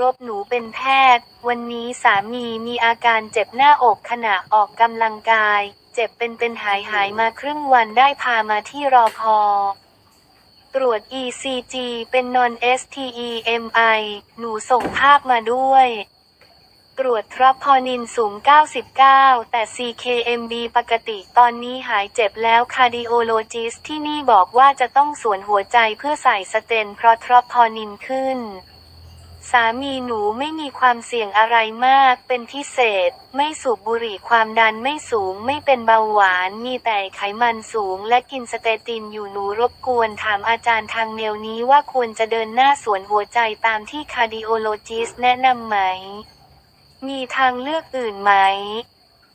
รบหนูเป็นแพทย์ วันนี้สามีมีอาการเจ็บหน้าอกขณะออกกำลังกาย เจ็บเป็นเป็นหายหายมาครึ่งวันได้พามาที่รอพอตรวจ ECG เป็น non STEMI หนูส่งภาพมาด้วย ตรวจทรพอนินสูง 99 แต่ CKMB ปกติตอนนี้หายเจ็บแล้วคาร์ดิโอโลจิสที่นี่บอกว่าจะต้องสวนหัวใจเพื่อใส่สเตนเพราะทรพอนินขึ้น สามีหนูไม่มีความเสี่ยงอะไรมาก เป็นพิเศษ ไม่สูบบุหรี่ความดันไม่สูง ไม่เป็นเบาหวาน มีแต่ไขมันสูง และกินสเตตินอยู่หนูรบกวนถามอาจารย์ทางเมลนี้ว่าควรจะเดินหน้าสวนหัวใจตามที่คาร์ดิโอโลจิสแนะนำไหม มีทางเลือกอื่นไหม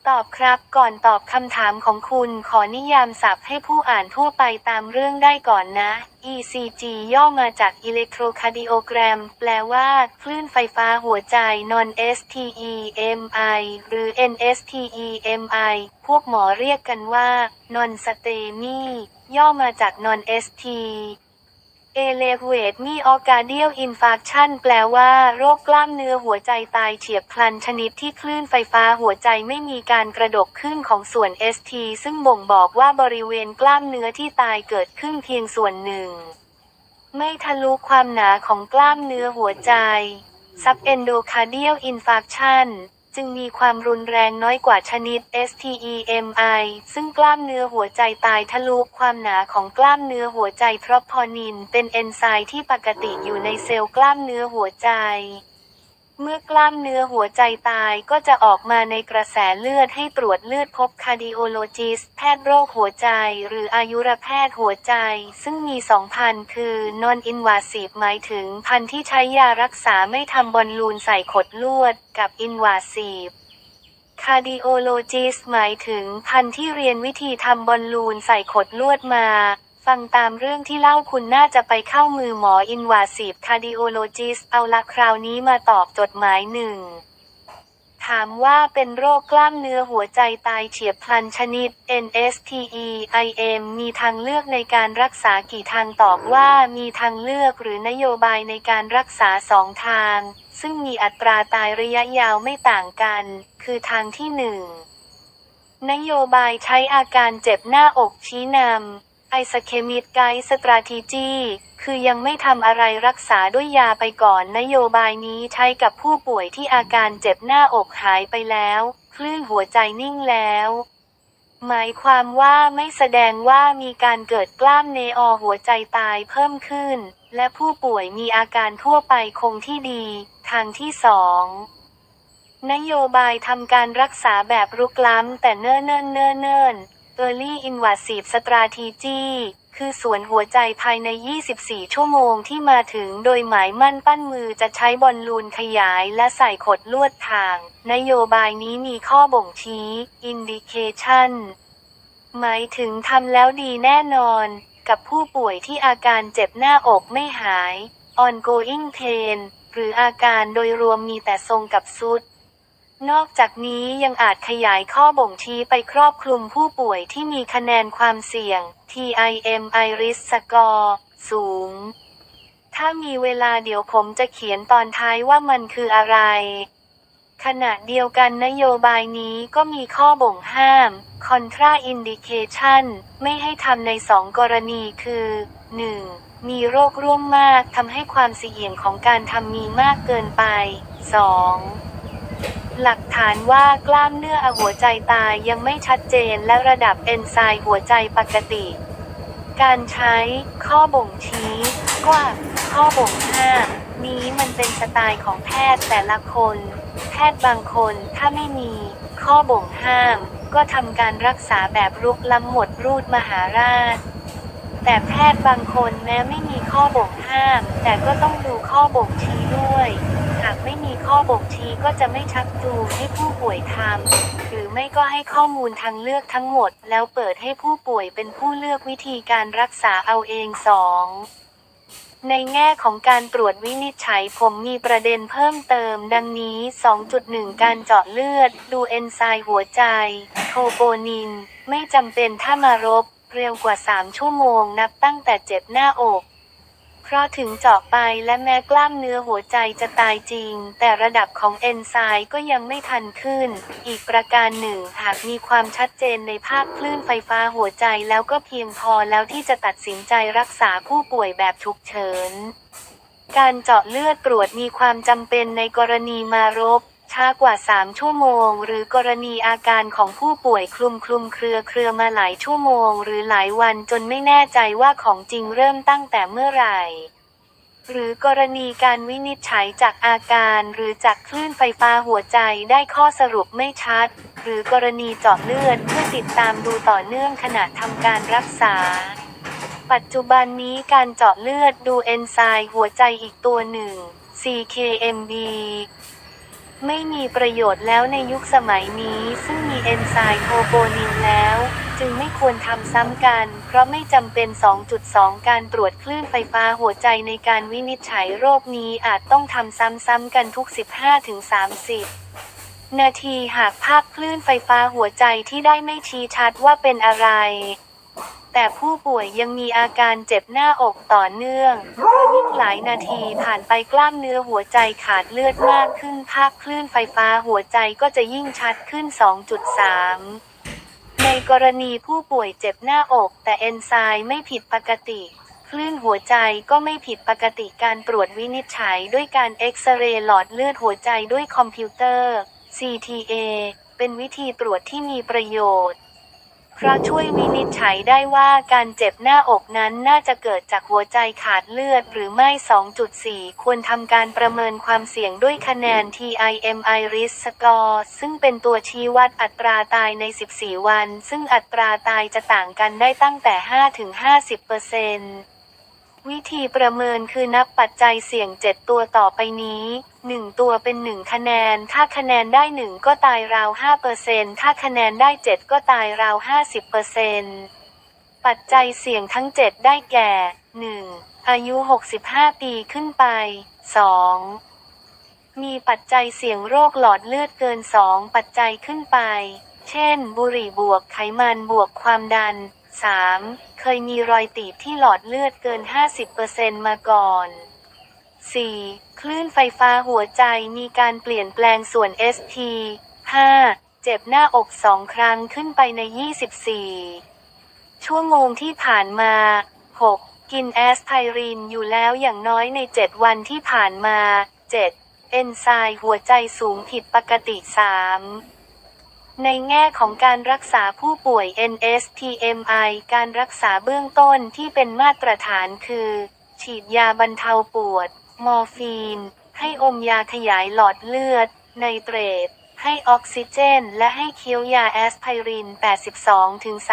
ตอบครับก่อนตอบคำถามของคุณขอนิยามศัพท์ให้ผู้อ่านทั่วไปตามเรื่องได้ก่อนนะ ECG ย่อมาจาก Electrocardiogram แปลว่าคลื่นไฟฟ้าหัวใจ non STEMI หรือ NSTEMI พวกหมอเรียกกันว่า non STEMI ย่อมาจาก non ST Elevate me Orcardial Infarction แปลว่า โรคกล้ามเนื้อหัวใจตายเฉียบพลันชนิดที่คลื่นไฟฟ้าหัวใจไม่มีการกระดกขึ้นของส่วน ST ซึ่งบ่งบอกว่าบริเวณกล้ามเนื้อที่ตายเกิดขึ้นเพียงส่วนหนึ่ง ไม่ทะลุความหนาของกล้ามเนื้อหัวใจ Subendocardial Infarction จึงมีความรุนแรงน้อยกว่าชนิด STEMI ซึ่งกล้ามเนื้อหัวใจตายทะลุความหนาของกล้ามเนื้อหัวใจเพราะพอนินเป็นเอนไซม์ที่ปกติอยู่ในเซลล์กล้ามเนื้อหัวใจ เมื่อกล้ามเนื้อหัวใจตายก็จะออกมาในกระแสเลือดให้ตรวจเลือดพบคาร์ดิโอโลจิสแพทย์โรคหัวใจ หรืออายุรแพทย์หัวใจ ซึ่งมีสองพันคือ non invasive หมายถึงพันที่ใช้ยารักษาไม่ทำบอลลูนใส่ขดลวด กับ invasive cardiologist หมายถึงพันที่เรียนวิธีทำบอลลูนใส่ขดลวดมา ฟังตามเรื่องที่เล่าคุณน่าจะไปเข้ามือหมอ invasive cardiologist เอาละคราวนี้มาตอบจดหมายหนึ่ง ถามว่าเป็นโรคกล้ามเนื้อหัวใจตายเฉียบพลันชนิด NSTEIM มีทางเลือกในการรักษากี่ทางตอบว่ามีทางเลือกหรือนโยบายในการรักษาสองทาง ซึ่งมีอัตราตายระยะยาวไม่ต่างกัน คือทางที่หนึ่งนโยบายใช้อาการเจ็บหน้าอกชี้นำ ไอสเคมิดไกด์สตราทีจีคือยังไม่ทำอะไรรักษาด้วยยาไปก่อนนโยบายนี้ใช้กับผู้ป่วยที่อาการเจ็บหน้าอกหายไปแล้ว คลื่นหัวใจนิ่งแล้ว หมายความว่าไม่แสดงว่ามีการเกิดกล้ามเนออหัวใจตายเพิ่มขึ้น และผู้ป่วยมีอาการทั่วไปคงที่ดี ทางที่สองนโยบายทำการรักษาแบบรุกล้ำแต่เนิ่นเนิ่นเนิ่นเนิ่น Early Invasive Strategy คือส่วนหัวใจภายใน 24 ชั่วโมงที่มาถึงโดยหมายมั่นปั้นมือจะใช้บอลลูนขยายและใส่ขดลวดทาง นโยบายนี้มีข้อบ่งชี้ Indication หมายถึงทำแล้วดีแน่นอน กับผู้ป่วยที่อาการเจ็บหน้าอกไม่หาย ongoing pain หรืออาการโดยรวมมีแต่ทรงกับซุด นอกจากนี้ยังอาจขยายข้อบ่งชี้ไปครอบคลุมผู้ป่วยที่มีคะแนนความเสี่ยง TIM Iris Score สูง ถ้ามีเวลาเดี๋ยวผมจะเขียนตอนท้ายว่ามันคืออะไร ขณะเดียวกันนโยบายนี้ก็มีข้อบ่งห้าม Contra Indication ไม่ให้ทำในสองกรณีคือ 1. มีโรคร่วมมากทำให้ความเสี่ยงของการทำมีมากเกินไป 2. หลักฐานว่ากล้ามเนื้อหัวใจตายยังไม่ชัดเจนและระดับเอนไซม์หัวใจปกติ การใช้ข้อบ่งชี้ว่าข้อบ่งห้ามนี้มันเป็นสไตล์ของแพทย์แต่ละคน แพทย์บางคนถ้าไม่มี ข้อบ่งห้าม ก็ทำการรักษาแบบรุกล้ำหมดรูดมหาราช แต่แพทย์บางคนแม้ไม่มีข้อบ่งห้าม แต่ก็ต้องดูข้อบ่งชี้ด้วย หากไม่มีข้อบ่งชี้ก็จะไม่ชักจูงให้ผู้ป่วยทำ หรือไม่ก็ให้ข้อมูลทางเลือกทั้งหมด แล้วเปิดให้ผู้ป่วยเป็นผู้เลือกวิธีการรักษาเอาเองสองในแง่ของการตรวจวินิจฉัยผมมีประเด็นเพิ่มเติมดังนี้ 2.1 การเจาะเลือด ดูเอนไซม์หัวใจ โทโปนิน ไม่จำเป็นถ้ามารบ เร็วกว่า 3 ชั่วโมงนับตั้งแต่เจ็บหน้าอก เพราะถึงเจาะไปและแม้กล้ามเนื้อหัวใจจะตายจริง แต่ระดับของเอนไซม์ก็ยังไม่ทันขึ้น อีกประการหนึ่งหากมีความชัดเจนในภาพคลื่นไฟฟ้าหัวใจแล้วก็เพียงพอแล้วที่จะตัดสินใจรักษาผู้ป่วยแบบฉุกเฉินการเจาะเลือดตรวจมีความจำเป็นในกรณีมารบ ช้ากว่า 3 ชั่วโมง หรือกรณีอาการของผู้ป่วยคลุมคลุมเครือเครือมาหลายชั่วโมง หรือหลายวันจนไม่แน่ใจว่าของจริงเริ่มตั้งแต่เมื่อไหร่ หรือกรณีการวินิจฉัยจากอาการหรือจากคลื่นไฟฟ้าหัวใจได้ข้อสรุปไม่ชัด หรือกรณีเจาะเลือดเพื่อติดตามดูต่อเนื่องขณะทำการรักษาปัจจุบันนี้การเจาะเลือดดูเอนไซม์หัวใจอีกตัวหนึ่ง CKMB ไม่มีประโยชน์แล้วในยุคสมัยนี้ ซึ่งมีเอนไซม์โทโปนินแล้ว จึงไม่ควรทำซ้ำกัน เพราะไม่จำเป็น 2.2 การตรวจคลื่นไฟฟ้าหัวใจในการวินิจฉัยโรคนี้อาจต้องทำซ้ำๆกันทุก 15-30นาทีหากภาพคลื่นไฟฟ้าหัวใจที่ได้ไม่ชี้ชัดว่าเป็นอะไร แต่ผู้ป่วยยังมีอาการเจ็บหน้าอกต่อเนื่องเพราะยิ่งหลายนาทีผ่านไปกล้ามเนื้อหัวใจขาดเลือดมากขึ้นภาพคลื่นไฟฟ้าหัวใจก็จะยิ่งชัดขึ้น 2.3 ในกรณีผู้ป่วยเจ็บหน้าอก แต่เอนไซม์ไม่ผิดปกติ คลื่นหัวใจก็ไม่ผิดปกติการตรวจวินิจฉัยด้วยการเอ็กซเรย์หลอดเลือดหัวใจด้วยคอมพิวเตอร์ CTA เป็นวิธีตรวจที่มีประโยชน์ เพราะช่วยวินิจฉัยได้ว่าการเจ็บหน้าอกนั้นน่าจะเกิดจากหัวใจขาดเลือดหรือไม่ 2.4 ควรทำการประเมินความเสี่ยงด้วยคะแนน TIMI Risk Score ซึ่งเป็นตัวชี้วัดอัตราตายใน 14 วัน ซึ่งอัตราตายจะต่างกันได้ตั้งแต่ 5-50% วิธีประเมินคือนับปัจจัยเสี่ยง 7 ตัวต่อไปนี้ 1 ตัวเป็น 1 คะแนน ถ้าคะแนนได้ 1 ก็ตายราว 5%ถ้าคะแนนได้ 7 ก็ตายราว 50%ปัจจัยเสี่ยงทั้ง 7 ได้แก่ 1. อายุ 65 ปีขึ้นไป 2. มีปัจจัยเสี่ยงโรคหลอดเลือดเกิน 2 ปัจจัยขึ้นไป เช่น บุหรี่บวกไขมันบวกความดัน 3. เคยมีรอยตีบที่หลอดเลือดเกิน 50%มาก่อน 4. คลื่นไฟฟ้าหัวใจมีการเปลี่ยนแปลงส่วน ST 5. เจ็บหน้าอกสองครั้งขึ้นไปใน 24 ชั่วโมงที่ผ่านมา 6. กินแอสไพรินอยู่แล้วอย่างน้อยใน 7 วันที่ผ่านมา 7. เอนไซม์หัวใจสูงผิดปกติ 3. ในแง่ของการรักษาผู้ป่วย NSTMI การรักษาเบื้องต้นที่เป็นมาตรฐานคือ ฉีดยาบรรเทาปวด มอร์ฟีน ให้อมยาขยายหลอดเลือด ไนเตรต ให้ออกซิเจน และให้เคี้ยวยาแอสไพริน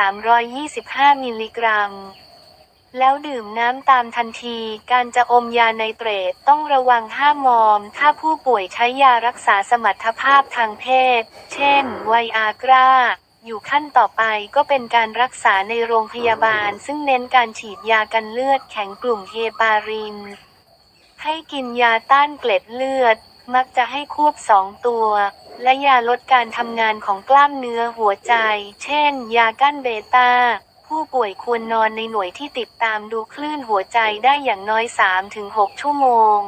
82-325 มิลลิกรัม แล้วดื่มน้ำตามทันที การจะอมยาไนเตรตต้องระวังห้ามมอม ถ้าผู้ป่วยใช้ยารักษาสมรรถภาพทางเพศ เช่น ไวอากราอยู่ขั้นต่อไปก็เป็นการรักษาในโรงพยาบาล ซึ่งเน้นการฉีดยากันเลือดแข็งกลุ่มเฮปาริน ให้กินยาต้านเกล็ดเลือด มักจะให้ควบสองตัว และยาลดการทำงานของกล้ามเนื้อหัวใจ เช่น ยากั้นเบต้า ผู้ป่วยควรนอนในหน่วยที่ติดตามดูคลื่นหัวใจได้อย่างน้อย 3-6 ชั่วโมง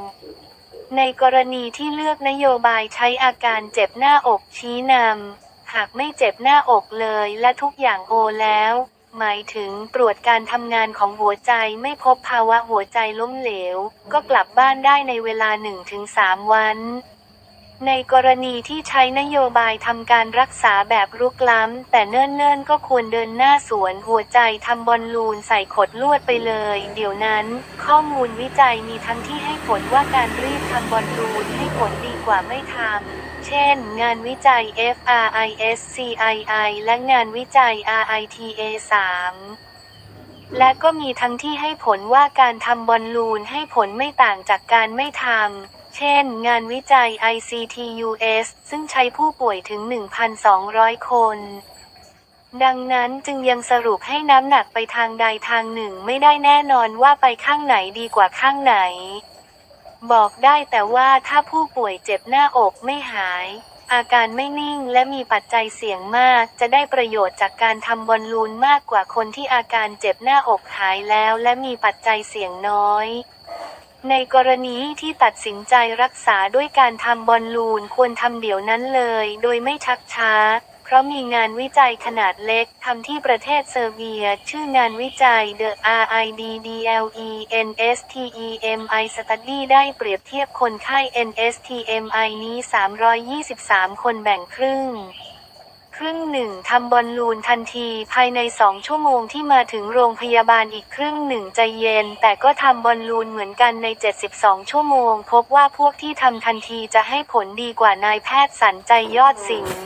ในกรณีที่เลือกนโยบายใช้อาการเจ็บหน้าอกชี้นำ หากไม่เจ็บหน้าอกเลยและทุกอย่างโอแล้ว หมายถึงตรวจการทำงานของหัวใจไม่พบภาวะหัวใจล้มเหลว ก็กลับบ้านได้ในเวลา 1-3 วัน ในกรณีที่ใช้นโยบายทำการรักษาแบบรุกล้ำ แต่เนิ่นๆ ก็ควรเดินหน้าสวนหัวใจทำบอลลูนใส่ขดลวดไปเลย เดี๋ยวนั้น ข้อมูลวิจัยมีทั้งที่ให้ผลว่าการรีบทำบอลลูนให้ผลดีกว่าไม่ทำ เช่น งานวิจัย FRISCII และงานวิจัย RITA 3และก็มีทั้งที่ให้ผลว่าการทำบอลลูนให้ผลไม่ต่างจากการไม่ทำ เช่น งานวิจัย ICTUS ซึ่งใช้ผู้ป่วยถึง 1,200 คน ดังนั้นจึงยังสรุปให้น้ำหนักไปทางใดทางหนึ่งไม่ได้แน่นอนว่าไปข้างไหนดีกว่าข้างไหน บอกได้แต่ว่าถ้าผู้ป่วยเจ็บหน้าอกไม่หาย อาการไม่นิ่งและมีปัจจัยเสี่ยงมาก จะได้ประโยชน์จากการทำบอลลูนมากกว่าคนที่อาการเจ็บหน้าอกหายแล้ว และมีปัจจัยเสี่ยงน้อย ในกรณีที่ตัดสินใจรักษาด้วยการทำบอลลูนควรทำเดี๋ยวนั้นเลย โดยไม่ชักช้า เพราะมีงานวิจัยขนาดเล็กทำที่ประเทศเซอร์เบีย ชื่องานวิจัย The RIDDLE NSTEMI Study ได้เปรียบเทียบคนไข้ NSTMI นี้ 323 คนแบ่งครึ่ง ครึ่งหนึ่งทำบอลลูนทันทีภายในสองชั่วโมงที่มาถึงโรงพยาบาลอีกครึ่งหนึ่งใจเย็น แต่ก็ทำบอลลูนเหมือนกันใน 72 ชั่วโมง พบว่าพวกที่ทำทันทีจะให้ผลดีกว่านายแพทย์สันใจยอดสิงห์